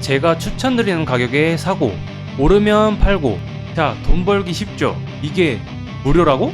제가 추천드리는 가격에 사고 오르면 팔고 자 돈 벌기 쉽죠 이게 무료라고?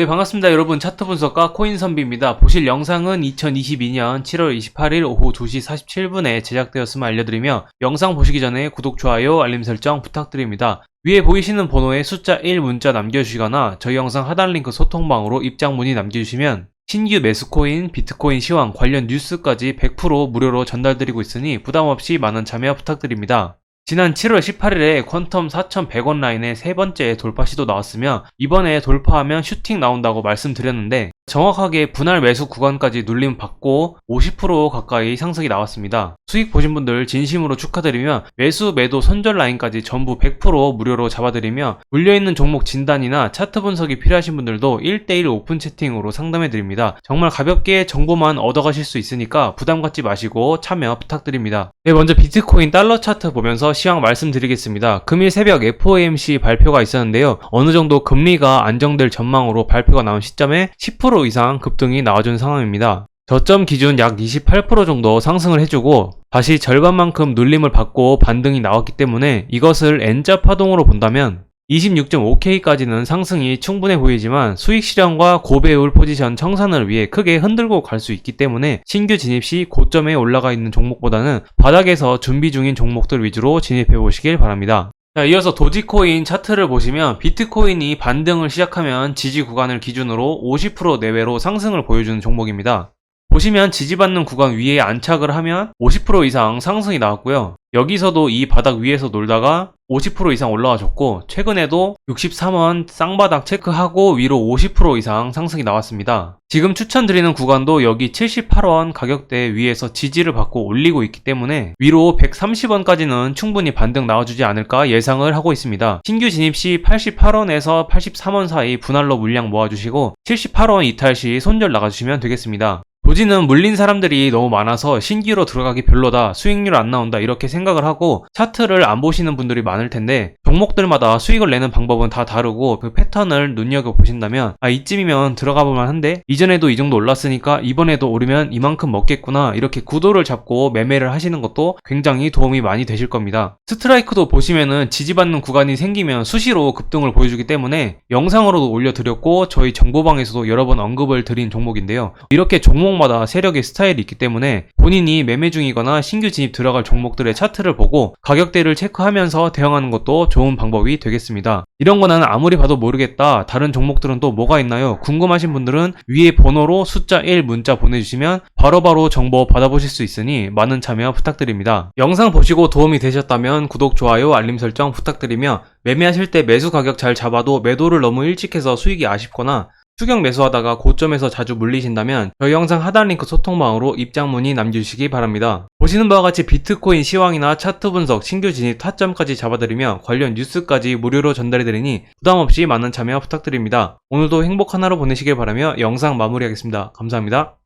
네 반갑습니다 여러분. 차트 분석가 코인 선비입니다. 보실 영상은 2022년 7월 28일 오후 2시 47분에 제작되었음을 알려드리며 영상 보시기 전에 구독, 좋아요, 알림 설정 부탁드립니다. 위에 보이시는 번호에 숫자 1 문자 남겨주시거나 저희 영상 하단 링크 소통방으로 입장 문의 남겨주시면 신규 매수코인, 비트코인 시황 관련 뉴스까지 100% 무료로 전달드리고 있으니 부담없이 많은 참여 부탁드립니다. 지난 7월 18일에 퀀텀 4,100원 라인의 세 번째 돌파 시도 나왔으며 이번에 돌파하면 슈팅 나온다고 말씀드렸는데 정확하게 분할 매수 구간까지 눌림 받고 50% 가까이 상승이 나왔습니다. 수익 보신 분들 진심으로 축하드리며 매수 매도 손절 라인까지 전부 100% 무료로 잡아드리며 물려있는 종목 진단이나 차트 분석이 필요하신 분들도 1대1 오픈 채팅으로 상담해드립니다. 정말 가볍게 정보만 얻어가실 수 있으니까 부담 갖지 마시고 참여 부탁드립니다. 네, 먼저 비트코인 달러 차트 보면서 시황 말씀드리겠습니다. 금일 새벽 FOMC 발표가 있었는데요. 어느 정도 금리가 안정될 전망으로 발표가 나온 시점에 10% 이상 급등이 나와준 상황입니다. 저점 기준 약 28% 정도 상승을 해주고 다시 절반만큼 눌림을 받고 반등이 나왔기 때문에 이것을 N자 파동으로 본다면 26.5K까지는 상승이 충분해 보이지만 수익 실현과 고배율 포지션 청산을 위해 크게 흔들고 갈 수 있기 때문에 신규 진입 시 고점에 올라가 있는 종목보다는 바닥에서 준비 중인 종목들 위주로 진입해 보시길 바랍니다. 자, 이어서 도지코인 차트를 보시면 비트코인이 반등을 시작하면 지지 구간을 기준으로 50% 내외로 상승을 보여주는 종목입니다. 보시면 지지받는 구간 위에 안착을 하면 50% 이상 상승이 나왔고요. 여기서도 이 바닥 위에서 놀다가 50% 이상 올라와줬고 최근에도 63원 쌍바닥 체크하고 위로 50% 이상 상승이 나왔습니다. 지금 추천드리는 구간도 여기 78원 가격대 위에서 지지를 받고 올리고 있기 때문에 위로 130원까지는 충분히 반등 나와주지 않을까 예상을 하고 있습니다. 신규 진입 시 88원에서 83원 사이 분할로 물량 모아주시고 78원 이탈 시 손절 나가주시면 되겠습니다. 도지는 물린 사람들이 너무 많아서 신규로 들어가기 별로다, 수익률 안 나온다 이렇게 생각을 하고 차트를 안 보시는 분들이 많을 텐데 종목들마다 수익을 내는 방법은 다 다르고 그 패턴을 눈여겨 보신다면 아 이쯤이면 들어가 볼만 한데 이전에도 이 정도 올랐으니까 이번에도 오르면 이만큼 먹겠구나 이렇게 구도를 잡고 매매를 하시는 것도 굉장히 도움이 많이 되실 겁니다. 스트라이크도 보시면은 지지받는 구간이 생기면 수시로 급등을 보여주기 때문에 영상으로도 올려드렸고 저희 정보방에서도 여러 번 언급을 드린 종목인데요. 이렇게 종목 종목마다 세력의 스타일이 있기 때문에 본인이 매매 중이거나 신규 진입 들어갈 종목들의 차트를 보고 가격대를 체크하면서 대응하는 것도 좋은 방법이 되겠습니다. 이런 거는 아무리 봐도 모르겠다. 다른 종목들은 또 뭐가 있나요? 궁금하신 분들은 위에 번호로 숫자 1 문자 보내주시면 바로바로 정보 받아보실 수 있으니 많은 참여 부탁드립니다. 영상 보시고 도움이 되셨다면 구독, 좋아요, 알림 설정 부탁드리며 매매하실 때 매수 가격 잘 잡아도 매도를 너무 일찍 해서 수익이 아쉽거나 추격 매수하다가 고점에서 자주 물리신다면 저희 영상 하단 링크 소통방으로 입장 문의 남겨주시기 바랍니다. 보시는 바와 같이 비트코인 시황이나 차트 분석, 신규 진입 타점까지 잡아드리며 관련 뉴스까지 무료로 전달해드리니 부담없이 많은 참여 부탁드립니다. 오늘도 행복한 하루 보내시길 바라며 영상 마무리하겠습니다. 감사합니다.